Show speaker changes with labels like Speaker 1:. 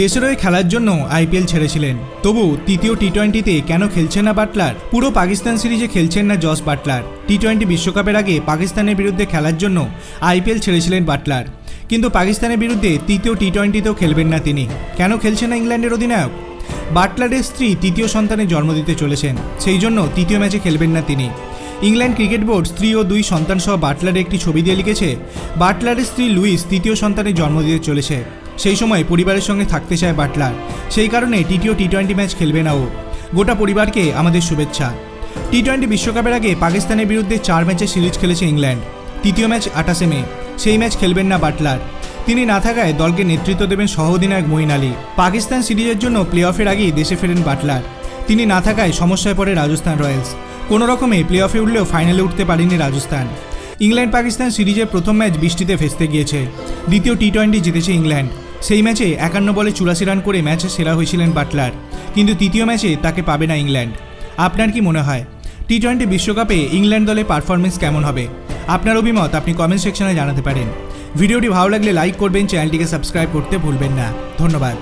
Speaker 1: দেশের হয়ে খেলার জন্য আইপিএল ছেড়েছিলেন। তবু তৃতীয় টি টোয়েন্টিতে কেন খেলছেন না বাটলার? পুরো পাকিস্তান সিরিজে খেলছেন না জস বাটলার। টি টোয়েন্টি বিশ্বকাপের আগে পাকিস্তানের বিরুদ্ধে খেলার জন্য আইপিএল ছেড়েছিলেন বাটলার। কিন্তু পাকিস্তানের বিরুদ্ধে তৃতীয় টি টোয়েন্টিতেও খেলবেন না তিনি। কেন খেলছেন না ইংল্যান্ডের অধিনায়ক? বাটলারের স্ত্রী তৃতীয় সন্তানের জন্ম দিতে চলেছেন। সেই জন্য তৃতীয় ম্যাচে খেলবেন না তিনি। ইংল্যান্ড ক্রিকেট বোর্ড স্ত্রী ও দুই সন্তান সহ বাটলারের একটি ছবি দিয়ে লিখেছে, বাটলারের স্ত্রী লুইস তৃতীয় সন্তানের জন্ম দিতে চলেছে। সেই সময় পরিবারের সঙ্গে থাকতে চায় বাটলার। সেই কারণে তৃতীয় টি টোয়েন্টি ম্যাচ খেলবে না ও। গোটা পরিবারকে আমাদের শুভেচ্ছা। টি টোয়েন্টি বিশ্বকাপের আগে পাকিস্তানের বিরুদ্ধে চার ম্যাচে সিরিজ খেলেছে ইংল্যান্ড। তৃতীয় ম্যাচ আঠাশে মে। সেই ম্যাচ খেলবেন না বাটলার। তিনি না থাকায় দলকে নেতৃত্ব দেবেন সহ অধিনায়ক মঈন আলী। পাকিস্তান সিরিজের জন্য প্লে অফের আগেই দেশে ফেরেন বাটলার। তিনি না থাকায় সমস্যায় পড়ে রাজস্থান রয়্যালস। কোনো রকমে প্লে অফে উঠলেও ফাইনালে উঠতে পারেনি রাজস্থান। ইংল্যান্ড পাকিস্তান সিরিজের প্রথম ম্যাচ বৃষ্টিতে ভেস্তে গিয়েছে। দ্বিতীয় টি টোয়েন্টি জিতেছে ইংল্যান্ড। সেই ম্যাচে একান্ন বলে চুরাশি রান করে ম্যাচে সেরা হয়েছিলেন বাটলার। কিন্তু তৃতীয় ম্যাচে তাকে পাবে না ইংল্যান্ড। আপনার কি মনে হয়? টি টোয়েন্টি বিশ্বকাপে ইংল্যান্ড দলের পারফরমেন্স কেমন হবে? আপনার অভিমত আপনি কমেন্ট সেকশনে জানাতে পারেন। ভিডিওটি ভালো লাগলে লাইক করবেন, চ্যানেলটিকে সাবস্ক্রাইব করতে ভুলবেন না। ধন্যবাদ।